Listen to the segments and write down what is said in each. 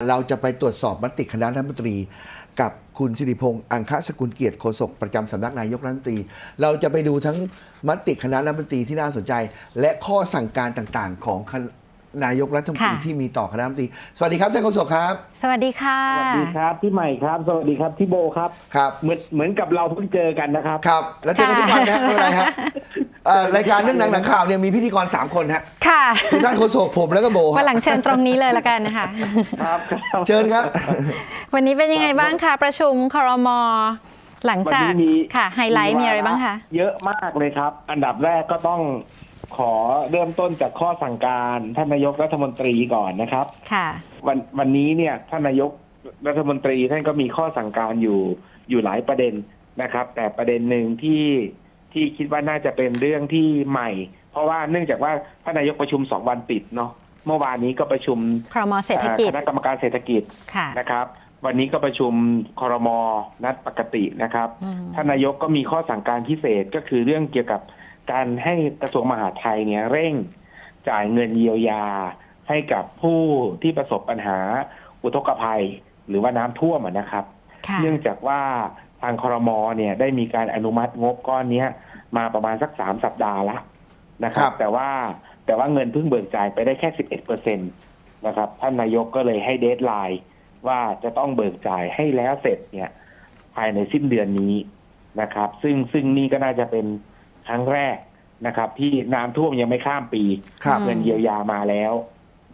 เราจะไปตรวจสอบมติคณะรัฐมนตรี กับคุณสิริพงษ์อังคสกุลเกียรติโฆษกประจำสำนักนายกรัฐมนตรี เราจะไปดูทั้งมติคณะรัฐมนตรีที่น่าสนใจ และข้อสั่งการต่างๆ ของ นายกรัฐมนตรีค่ะ ที่มีต่อคณะรัฐมนตรีสวัสดีครับท่านโฆษกครับสวัสดีค่ะ สวัสดีครับพี่ใหม่ครับ สวัสดีครับพี่โบครับครับเหมือนเหมือนกับเราเพิ่งเจอกันนะครับ ครับ แล้วเจอกันทุกวันนะไม่เป็นไรฮะเอ่อรายการเรื่องหนังหนังข่าวเนี่ยมีพิธีกร3คนฮะค่ะคือท่านโฆษกผมแล้วก็โบวันฮะหลังเชิญตรงนี้เลยละกันนะคะ ครับครับเชิญครับ วันนี้เป็นยังไงบ้างคะประชุมครม หลังจากวันนี้มีค่ะ ไฮไลท์มีอะไรบ้างคะ เยอะมากเลยครับ อันดับแรกก็ต้อง ขอเริ่มต้นจากข้อสั่งการท่านนายกรัฐมนตรีก่อนนะครับ ค่ะ วันวันนี้เนี่ยท่านนายกรัฐมนตรีท่านก็มีข้อสั่งการอยู่อยู่หลายประเด็นนะครับ แต่ประเด็นหนึ่งที่ที่คิดว่าน่าจะเป็นเรื่องที่ใหม่ เพราะว่าเนื่องจากว่าท่านนายกประชุมสองวันติดเนาะเมื่อวานนี้ก็ประชุมครมเศรษฐกิจคณะกรรมการเศรษฐกิจค่ะนะครับ วันนี้ก็ประชุมครมนัดปกตินะครับอืมท่านนายกก็มีข้อสั่งการพิเศษก็คือเรื่องเกี่ยวกับ การให้กระทรวงมหาดไทยเนี่ยเร่งจ่ายเงินเยียวยาให้กับผู้ที่ประสบปัญหาอุทกภัย หรือว่าน้ำท่วมอะนะครับค่ะเนื่องจากว่าทางครมเนี่ยได้มีการอนุมัติงบก้อนเนี้ย มาประมาณสักสามสัปดาห์ละนะครัครับบแต่ว่าแต่ว่าเงินเพิ่งเบิกจ่ายไปได้แค่สิบเอ็ดเปอร์เซ็นตนะครับ ท่านนายกก็เลยให้เดทไลน์ว่าจะต้องเบิกจ่ายให้แล้วเสร็จเนี่ย ภายในสิ้นเดือนนี้นะครับ ซึ่งซึ่งนี่ก็น่าจะเป็น ครั้งแรกนะครับ ที่น้ำท่วมยังไม่ข้ามปีครับเงินเยียวยามาแล้ว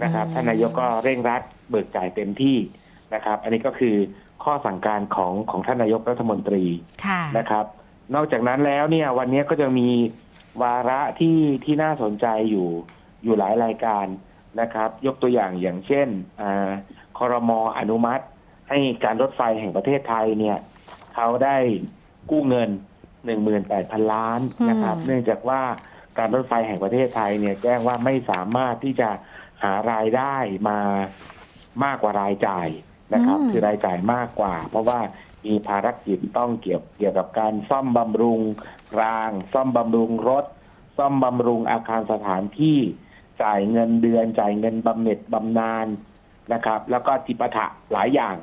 นะครับอืมท่านนายกก็เร่งรัดเบิกจ่ายเต็มที่นะครับ อันนี้ก็คือข้อสั่งการของของท่านนายกรัฐมนตรีค่ะนะครับ นอกจากนั้นแล้วเนี่ยวันนี้ก็จะมีวาระที่ที่น่าสนใจอยู่อยู่หลายรายการนะครับ ยกตัวอย่างอย่างเช่นอาคอรมออนุมัติ ให้การรถไฟแห่งประเทศไทยเนี่ยเขาได้กู้เงิน หนึ่งหมื่นแปดพันล้านนะครับอืมเนื่องจากว่าการรถไฟแห่งประเทศไทยเนี่ยแจ้งว่าไม่สามารถที่จะหารายได้มามากกว่ารายจ่ายนะครับ คือรายจ่ายมากกว่า เพราะว่ามีภารกิจต้องเกี่ยวเกี่ยวกับการซ่อมบำรุงราง ซ่อมบำรุงรถ ซ่อมบำรุงอาคารสถานที่จ่ายเงินเดือน จ่ายเงินบำเหน็จบำนาญนะครับ แล้วก็จิปาถะหลายอย่าง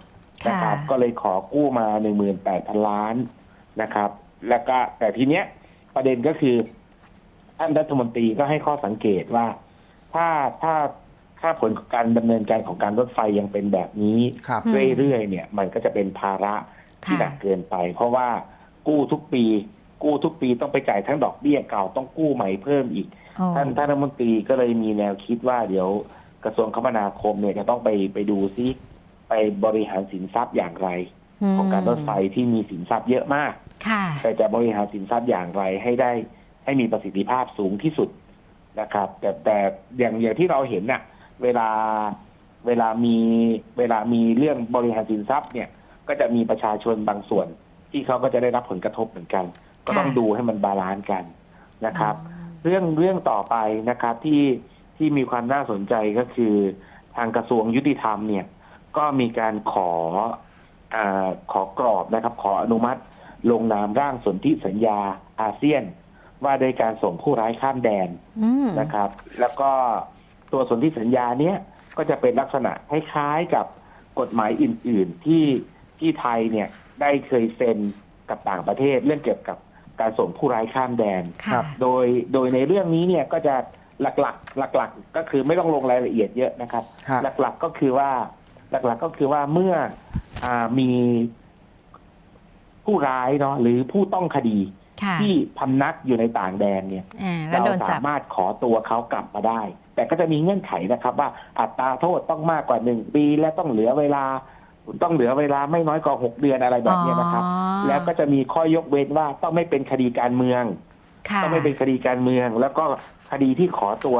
นะครับค่ะก็เลยขอกู้มาหนึ่งหมื่นแปดพันล้านนะครับ แล้วก็แต่ทีเนี้ยประเด็นก็คือท่านรัฐมนตรีก็ให้ข้อสังเกตว่า ถ้าถ้าถ้าผลการดำเนินการของการรถไฟยังเป็นแบบนี้ครับอืมเรื่อยๆเนี่ย มันก็จะเป็นภาระที่ค่ะหนักเกินไป เพราะว่ากู้ทุกปี กู้ทุกปีต้องไปจ่ายทั้งดอกเบี้ยเก่าต้องกู้ใหม่เพิ่มอีกโอ้ท่านท่านรัฐมนตรีก็เลยมีแนวคิดว่าเดี๋ยวกระทรวงคมนาคมเนี่ยจะต้องไปไปดูซิไปบริหารสินทรัพย์อย่างไรมของการรถไฟที่มีสินทรัพย์เยอะมากค่ะ แต่จะบริหารสินทรัพย์อย่างไรให้ได้ให้มีประสิทธิภาพสูงที่สุดนะครับ แต่แต่อย่างอย่างที่เราเห็นน่ะ เวลาเวลามีเวลามีเรื่องบริหารสินทรัพย์เนี่ย ก็จะมีประชาชนบางส่วน ที่เขาก็จะได้รับผลกระทบเหมือนกัน ก็ต้องค่ะดูให้มันบาลานซ์กันนะครับ เรื่องเรื่องต่อไปนะครับที่ที่มีความน่าสนใจก็คือทางกระทรวงยุติธรรมเนี่ย ก็มีการขออาขอกรอบนะครับ ขออนุมัติ ลงนามร่างสนธิสัญญาอาเซียน ว่าด้วยการส่งผู้ร้ายข้ามแดนอืมนะครับ แล้วก็ตัวสนธิสัญญาเนี้ยก็จะเป็นลักษณะคล้ายๆกับกฎหมายอื่น ๆ ที่ที่ไทยเนี่ยได้เคยเซ็นกับต่างประเทศเรื่องเกี่ยวกับการส่งผู้ร้ายข้ามแดนครัค่ะบโดยโดยในเรื่องนี้เนี่ยก็จะหลักๆหลักๆก็คือไม่ต้องลงรายละเอียดเยอะนะครับฮะหลักๆก็คือว่าหลักๆก็คือว่าเมื่ออามี ผู้ร้ายเนาะหรือผู้ต้องคดีค่ะที่พำนักอยู่ในต่างแดนเนี่ย อ่าแล้วเราโดนจัสาบ มารถขอตัวเขากลับมาได้ แต่ก็จะมีเงื่อนไขนะครับ ว่าอัตราโทษต้องมากกว่าหนึ่งปี และต้องเหลือเวลา ต้องเหลือเวลาไม่น้อยกว่าหกเดือนอะไรแบบเนี้ยนะครับ อ๋อแล้วก็จะมีข้อยกเว้นว่าต้องไม่เป็นคดีการเมือง ค่ะต้องไม่เป็นคดีการเมือง แล้วก็คดีที่ขอตัว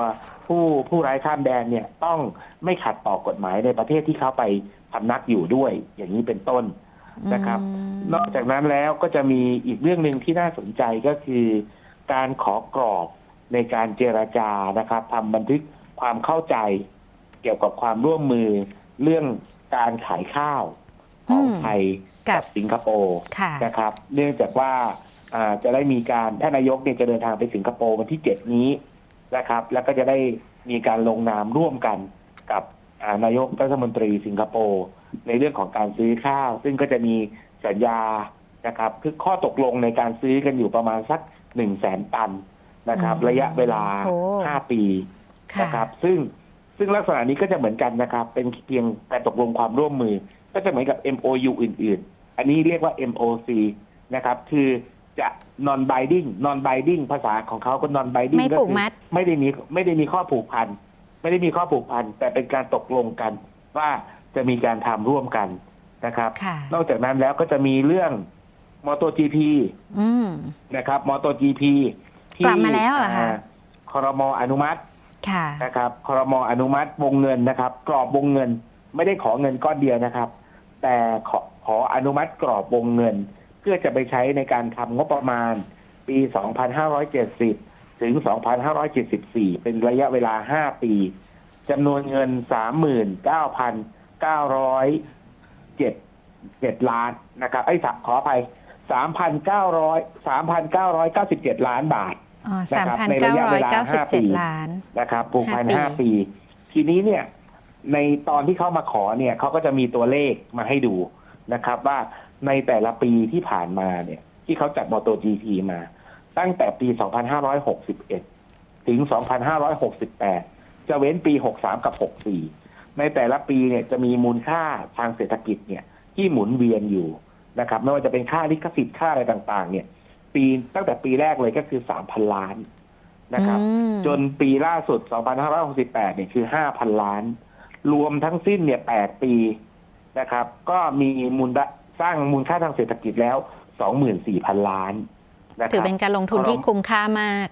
ผู้ผู้ร้ายข้ามแดนเนี่ยต้องไม่ขัดต่อกฎหมายในประเทศที่เขาไปพำนักอยู่ด้วย อย่างนี้เป็นต้น นะครับอืมนอกจากนั้นแล้วก็จะมีอีกเรื่องหนึ่งที่น่าสนใจก็คือ การขอกรอบในการเจรจานะครับทำบันทึกความเข้าใจ เกี่ยวกับความร่วมมือเรื่องการขายข้าวของอืมไทยกักับบสิงคโปร์ค่ะนะครับ เนื่องจากว่าอ่าจะได้มีการท่านนายกเนี่ยจะเดินทางไปสิงคโปร์วันที่เจ็ดนี้นะครับ แล้วก็จะได้มีการลงนามร่วมกันกับอ่านายกรัฐมนตรีสิงคโปร์ ในเรื่องของการซื้อข้าว ซึ่งก็จะมีสัญญานะครับคือข้อตกลงในการซื้อกันอยู่ประมาณสักหนึ่งแสนตันนะครับอืมระยะเวลาโอ้ห้าปีค่ะนะครับ ซึ่งซึ่งลักษณะนี้ก็จะเหมือนกันนะครับ เป็นเพียงการตกลงความร่วมมือ ก็จะเหมือนกับ MOU อื่น ๆ อันนี้เรียกว่า MOC นะครับ คือจะ non binding non binding ภาษาของเขาก็ non binding ไม่ก็ผูกคือมัดไม่ได้มีไม่ได้มีข้อผูกพัน ไม่ได้มีข้อผูกพัน แต่เป็นการตกลงกันว่า จะมีการทำร่วมกันนะครับค่ะนอกจากนั้นแล้วก็จะมีเรื่อง MotoGP อืมนะครับ MotoGP ที่กลับมาแล้วเหรอคะาครมอนุมัติค่ะนะครับครมอนุมัติวงเงินนะครับ กรอบวงเงิน ไม่ได้ขอเงินก้อนเดียวนะครับ แต่ขอขออนุมัติกรอบวงเงิน เพื่อจะไปใช้ในการทำงบประมาณ ปี 2570 ถึง 2574 เป็นระยะเวลา 5 ปีจำนวนเงิน 39,907ล้านนะครับไอ้ยขออภัย3,900 3,997ล้านบาทอ๋อนะสามครับพันในระะเวเก้ายร้อยลาเก้าสิบห้าเจ็ดปีล้านนะครับผูกพันห้าห้าปีปี ทีนี้เนี่ย ในตอนที่เขามาขอเนี่ยเขาก็จะมีตัวเลขมาให้ดูนะครับ ว่าในแต่ละปีที่ผ่านมาเนี่ย ที่เขาจัดมอเตอร์จีพีมา ตั้งแต่ปี 2561 ถึง 2568 จะเว้นปี 63 กับ 64 ในแต่ละปีเนี่ยจะมีมูลค่าทางเศรษฐกิจเนี่ยที่หมุนเวียนอยู่นะครับ ไม่ว่าจะเป็นค่าลิขสิทธิ์ค่าอะไรต่าง ๆ เนี่ย ปีตั้งแต่ปีแรกเลยก็คือ3,000ล้านนะครับอืมจนปีล่าสุด 2568 เนี่ยคือ 5,000 ล้าน รวมทั้งสิ้นเนี่ย 8 ปีนะครับ ก็มีมูลสร้างมูลค่าทางเศรษฐกิจแล้ว 24,000 ล้านนะคถือรับเป็นการลงทุนที่คุ้มค่ามาก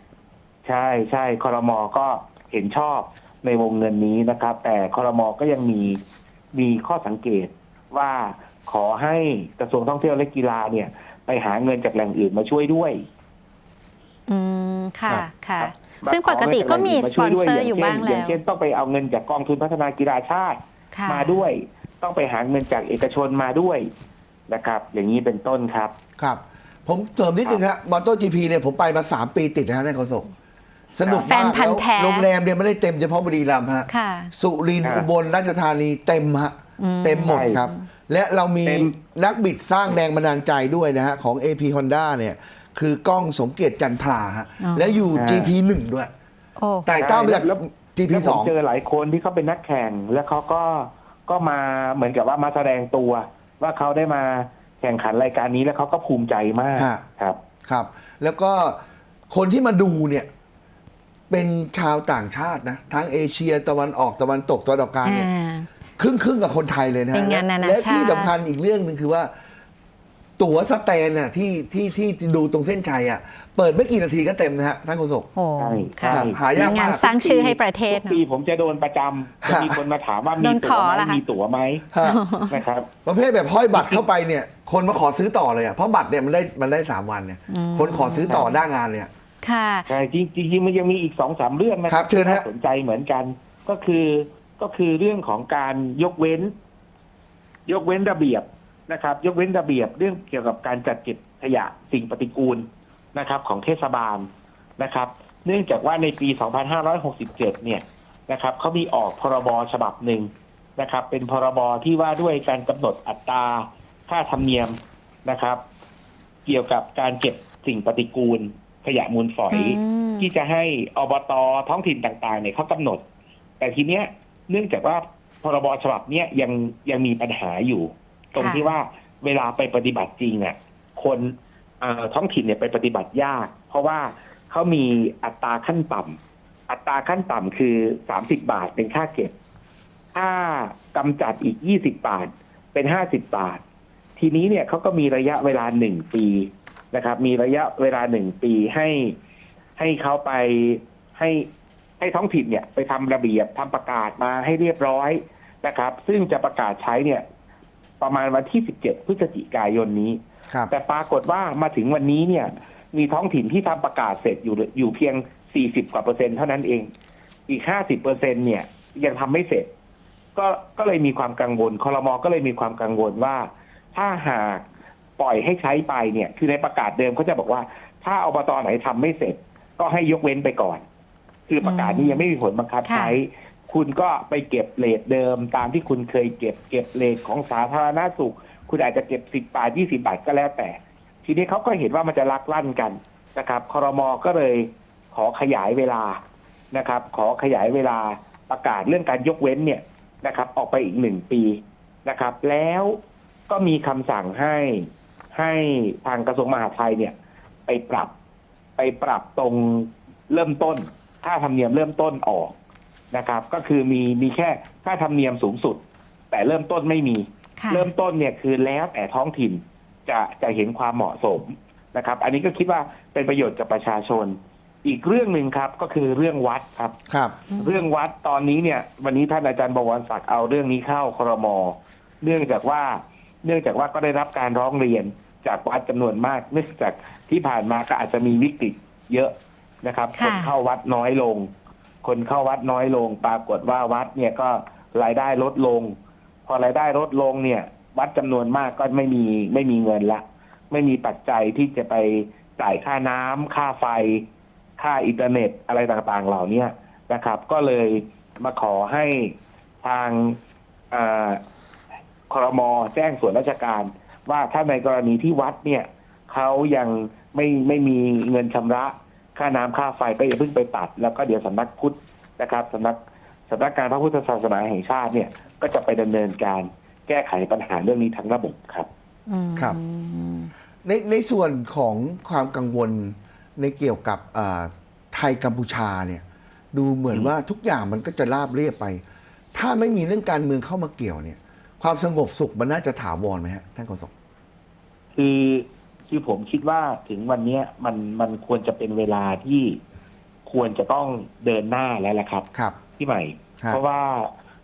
ใช่ใช่คอรมอก็เห็นชอบ ในวงเงินนี้นะครับ แต่คอรมอก็ยังมีมีข้อสังเกตว่าขอให้กระทรวงท่องเที่ยวและกีฬาเนี่ย ไปหาเงินจากแหล่งอื่นมาช่วยด้วย อืมค่ะครับค่ะครับซึ่งปกติก็มีสปอนเซอร์อยู่บ้างอแล้ย่างวเช่นต้องไปเอาเงินจากกองทุนพัฒนากีฬาชาติค่ะมาด้วย ต้องไปหาเงินจากเอกชนมาด้วยนะครับ อย่างนี้เป็นต้นครับ ครับ ผมเสริมนิดนึงฮะมอเตอร์จีพีเนี่ยผมไปมา3ปีติดนะฮะในโฆษก สนุกแฟมานกพัแล้นวธุ์แท้โรงแรมเนี่ยไม่ได้เต็มเฉพาะบุรีรัมย์ฮะค่ะ สุรินทร์อ่าอุบลราชธานีเต็มฮะอืมเต็มหมดใช่ครับ และเรามีเต็ม นักบิดสร้างแรงบันดาลใจด้วยนะฮะ ของ AP Honda เนี่ย คือกล้องสมเกียรติจันทราฮะ อ๋อ และอยู่ GP 1ด้วยโอ้แต่เต้ามาจาก แล้ว GP แล้วผมเจ2อหลายคนที่เขาเป็นนักแข่ง แล้วเขาก็ก็มาเหมือนกับว่ามาแสดงตัว ว่าเขาได้มาแข่งขันรายการนี้แล้วเขาก็ภูมิใจมากฮะ ครับ ครับ แล้วก็คนที่มาดูเนี่ย เป็นชาวต่างชาตินะ ทั้งเอเชียตะวันออกตะวันตกตะวันออกกลางเนี่ยอ่า ครึ่งครึ่งๆกับคนไทยเลยนะฮะเป็นงานนานาและที่ชาติ สำคัญอีกเรื่องหนึ่งคือว่า ตั๋วสแตนน่ะที่ที่ที่ดูตรงเส้นชัยอะเปิดไม่กี่นาทีก็เต็มนะฮะท่านโฆษก โอ้ใช่ค่ะใช่ หายากงานมากสร้างชื่อให้ประเทศทุกเนปีอะ ผมจะโดนประจำจะมีคนมาถามว่าโดมีนขตั๋อวไหเหรมอคะ มีตั๋วไหมฮะ นะครับ ประเภทแบบห้อยบัตรเข้าไปเนี่ย คนมาขอซื้อต่อเลยอะเพราะบัตรเนี่ยมันได้มันได้สามวันเนี่ยอืมคนขอซื้อต่อหน้างานเนี่ย ค่ะใช่จริงจริงๆมันยังมีอีกสองสามเรื่องนะครับเชิญฮะ ที่น่าสนใจเหมือนกัน ก็คือก็คือเรื่องของการยกเว้น ยกเว้นระเบียบนะครับ ยกเว้นระเบียบเรื่องเกี่ยวกับการจัดเก็บขยะสิ่งปฏิกูลนะครับ ของเทศบาลนะครับ เนื่องจากว่าในปี 2567 เนี่ยนะครับเขามีออกพรบฉบับหนึ่งนะครับ เป็นพรบที่ว่าด้วยการกำหนดอัตราค่าธรรมเนียมนะครับ เกี่ยวกับการเก็บสิ่งปฏิกูล ขยะมูลฝอยอืมที่จะให้อบตท้องถิ่นต่างๆเนี่ยเขากำหนด แต่ทีเนี้ยเนื่องจากว่าพรบฉบับเนี้ยยังยังมีปัญหาอยู่ ตรงค่ะที่ว่าเวลาไปปฏิบัติจริงอะคนเอ่อท้องถิ่นเนี่ยไปปฏิบัติยาก เพราะว่าเขามีอัตราขั้นต่ำอัตราขั้นต่ำคือสามสิบบาทเป็นค่าเก็บถ้ากำจัดอีกยี่สิบบาทเป็นห้าสิบบาท ทีนี้เนี่ยเขาก็มีระยะเวลาหนึ่งปี นะครับ มีระยะเวลาหนึ่งปีให้ให้เขาไปให้ให้ท้องถิ่นเนี่ยไปทำระเบียบทำประกาศมาให้เรียบร้อยนะครับ ซึ่งจะประกาศใช้เนี่ย ประมาณวันที่ 17 พฤศจิกายนนี้ครับแต่ปรากฏว่ามาถึงวันนี้เนี่ย มีท้องถิ่นที่ทำประกาศเสร็จอยู่อยู่เพียง 40 กว่าเปอร์เซ็นต์เท่านั้นเอง อีก 50เปอร์เซ็นต์เนี่ย ยังทำไม่เสร็จ ก็ก็เลยมีความกังวลคอรมอก็เลยมีความกังวลว่า ถ้าหาก ปล่อยให้ใช้ไปเนี่ยคือในประกาศเดิมเขาจะบอกว่า ถ้าอบตไหนทำไม่เสร็จ ก็ให้ยกเว้นไปก่อน คือประกาศนี้ยังไม่มีผลบังคับใช้ คุณก็ไปเก็บเลทเดิมตามที่คุณเคยเก็บเก็บเลทของสาธารณสุข คุณอาจจะเก็บสิบบาทยี่สิบาทก็แล้วแต่ ทีนี้เขาก็เห็นว่ามันจะลักลั่นกันนะครับครมก็เลยขอขยายเวลานะครับ ขอขยายเวลาประกาศเรื่องการยกเว้นเนี่ยนะครับ ออกไปอีกหนึ่งปีนะครับ แล้วก็มีคำสั่งให้ ให้ทางกระทรวงมหาดไทยเนี่ย ไปปรับไปปรับตรงเริ่มต้น ค่าธรรมเนียมเริ่มต้นออกนะครับ ก็คือมีมีแค่ค่าธรรมเนียมสูงสุด แต่เริ่มต้นไม่มีค่ะเริ่มต้นเนี่ยคือแล้วแต่ท้องถิ่นจะจะเห็นความเหมาะสมนะครับ อันนี้ก็คิดว่าเป็นประโยชน์กับประชาชน อีกเรื่องหนึ่งครับก็คือเรื่องวัดครับครับ เรื่องวัดตอนนี้เนี่ย วันนี้ท่านอาจารย์บวรศักดิ์เอาเรื่องนี้เข้าครม เนื่องจากว่า เนื่องจากว่าก็ได้รับการร้องเรียนจากวัดจำนวนมาก เนื่องจากที่ผ่านมาก็อาจจะมีวิกฤตเยอะนะครับค่ะคนเข้าวัดน้อยลง คนเข้าวัดน้อยลง ปรากฏว่าวัดเนี่ยก็รายได้ลดลง พอรายได้ลดลงเนี่ย วัดจำนวนมากก็ไม่มีไม่มีเงินละ ไม่มีปัจจัยที่จะไปจ่ายค่าน้ำค่าไฟ ค่าอินเทอร์เน็ตอะไรต่างๆ เหล่าเนี้ยนะครับ ก็เลยมาขอให้ทางอา ครมแจ้งส่วนราชการ ว่าถ้าในกรณีที่วัดเนี่ยเขายังไม่ไม่มีเงินชำระค่าน้ำค่าไฟก็อย่าเพิ่งไปตัด แล้วก็เดี๋ยวสำนักพุทธนะครับสำนักสำนักการพระพุทธศาสนาแห่งชาติเนี่ยก็จะไปดำเนินการแก้ไขปัญหาเรื่องนี้ทั้งระบบครับอืมครับ ในในส่วนของความกังวลในเกี่ยวกับอ่าไทยกัมพูชาเนี่ย ดูเหมือนอืมว่าทุกอย่างมันก็จะราบเรียบไป ถ้าไม่มีเรื่องการเมืองเข้ามาเกี่ยวเนี่ย ความสงบสุขมันน่าจะถาวรไหมฮะท่านโฆษกคือคือผมคิดว่าถึงวันเนี้ยมันมันควรจะเป็นเวลาที่ควรจะต้องเดินหน้าแล้วแหละครับ ครับพี่ใหม่ครับเพราะว่า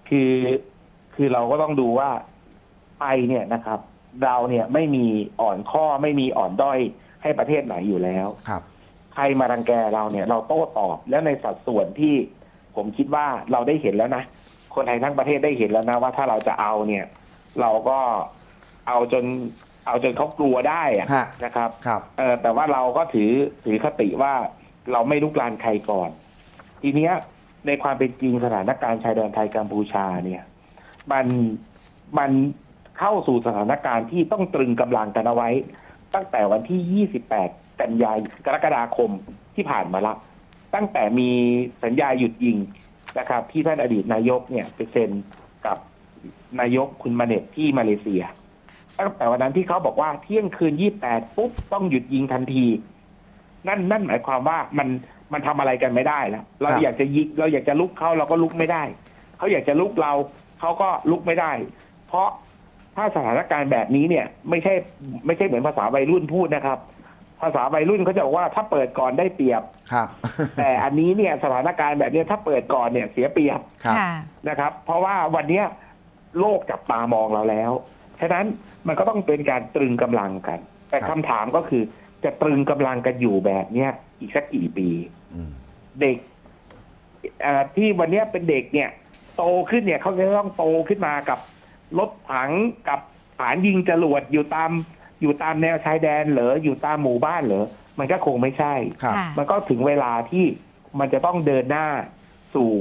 คือคือเราก็ต้องดูว่าไทยเนี่ยนะครับ เราเนี่ยไม่มีอ่อนข้อไม่มีอ่อนด้อยให้ประเทศไหนอยู่แล้วครับ ใครมารังแกเราเนี่ย เราโต้ตอบแล้วในสัดส่วนที่ผมคิดว่าเราได้เห็นแล้วนะ คนไทยทั้งประเทศได้เห็นแล้วนะว่าถ้าเราจะเอาเนี่ย เราก็เอาจนเอาจนเขากลัวได้อะฮะ นะครับครับ เออแต่ว่าเราก็ถือถือคติว่าเราไม่ลุกลานใครก่อน ทีเนี้ยในความเป็นจริงสถานการณ์ชายแดนไทยกัมพูชาเนี่ย มันมันเข้าสู่สถานการณ์ที่ต้องตรึงกำลังกันเอาไว้ ตั้งแต่วันที่ 28 กันยายนกรกฎาคมที่ผ่านมาละ ตั้งแต่มีสัญญาหยุดยิง นะครับ ที่ท่านอดีตนายกเนี่ยไปเซ็นกับนายกคุณมาเน็ตที่มาเลเซียตั้งแต่วันนั้นที่เขาบอกว่าเที่ยงคืน28ปุ๊บต้องหยุดยิงทันที นั่นนั่นหมายความว่ามันมันทำอะไรกันไม่ได้แล้วเราอยากจะยิงเราอยากจะลุกเขาเราก็ลุกไม่ได้ เขาอยากจะลุกเราเขาก็ลุกไม่ได้ เพราะถ้าสถานการณ์แบบนี้เนี่ย ไม่ใช่ไม่ใช่เหมือนภาษาวัยรุ่นพูดนะครับ ภาษาวัยรุ่นเขาจะบอกว่าถ้าเปิดก่อนได้เปรียบ ครับ แต่อันนี้เนี่ยสถานการณ์แบบเนี้ยถ้าเปิดก่อนเนี่ยเสียเปรียบครับค่ะ นะครับ เพราะว่าวันเนี้ยโลกจับตามองเราแล้วฉะนั้นมันก็ต้องเป็นการตรึงกำลังกัน แต่ครับคำถามก็คือจะตรึงกำลังกันอยู่แบบเนี้ยอีกสักกี่ปี อืมเด็กเอ่อที่วันเนี้ยเป็นเด็กเนี่ย โตขึ้นเนี่ยเขาจะต้องโตขึ้นมากับรถถังกับฐานยิงจรวดอยู่ตาม อยู่ตามแนวชายแดนเหรออยู่ตามหมู่บ้านเหรอมันก็คงไม่ใช่ ครับ ค่ะ มันก็ถึงเวลาที่มันจะต้องเดินหน้าสู่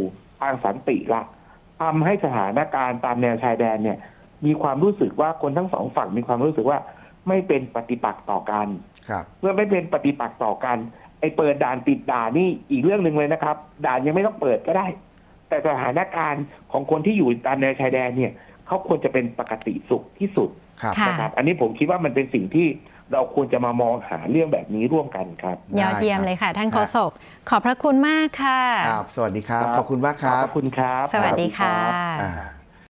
ทางสันติละทำให้สถานการณ์ตามแนวชายแดนเนี่ย มีความรู้สึกว่าคนทั้งสองฝั่งมีความรู้สึกว่าไม่เป็นปฏิปักษ์ต่อกัน ครับ เมื่อไม่เป็นปฏิปักษ์ต่อกัน ไอ้เปิดด่านปิดด่านนี่อีกเรื่องหนึ่งเลยนะครับ ด่านยังไม่ต้องเปิดก็ได้ แต่สถานการณ์ของคนที่อยู่ตามแนวชายแดนเนี่ยเขาควรจะเป็นปกติสุขที่สุด ครับค่ะ นะครับ อันนี้ผมคิดว่ามันเป็นสิ่งที่เราควรจะมามองหาเรื่องแบบนี้ร่วมกันครับ ยอดเยี่ยมได้ครับเลยค่ะ ท่านโฆษกขอบพระคุณมากค่ะ ครับ สวัสดีครับครับขอบคุณมากคขรัอบบพระคุณครับ สวัสดีค่ะรับอ่า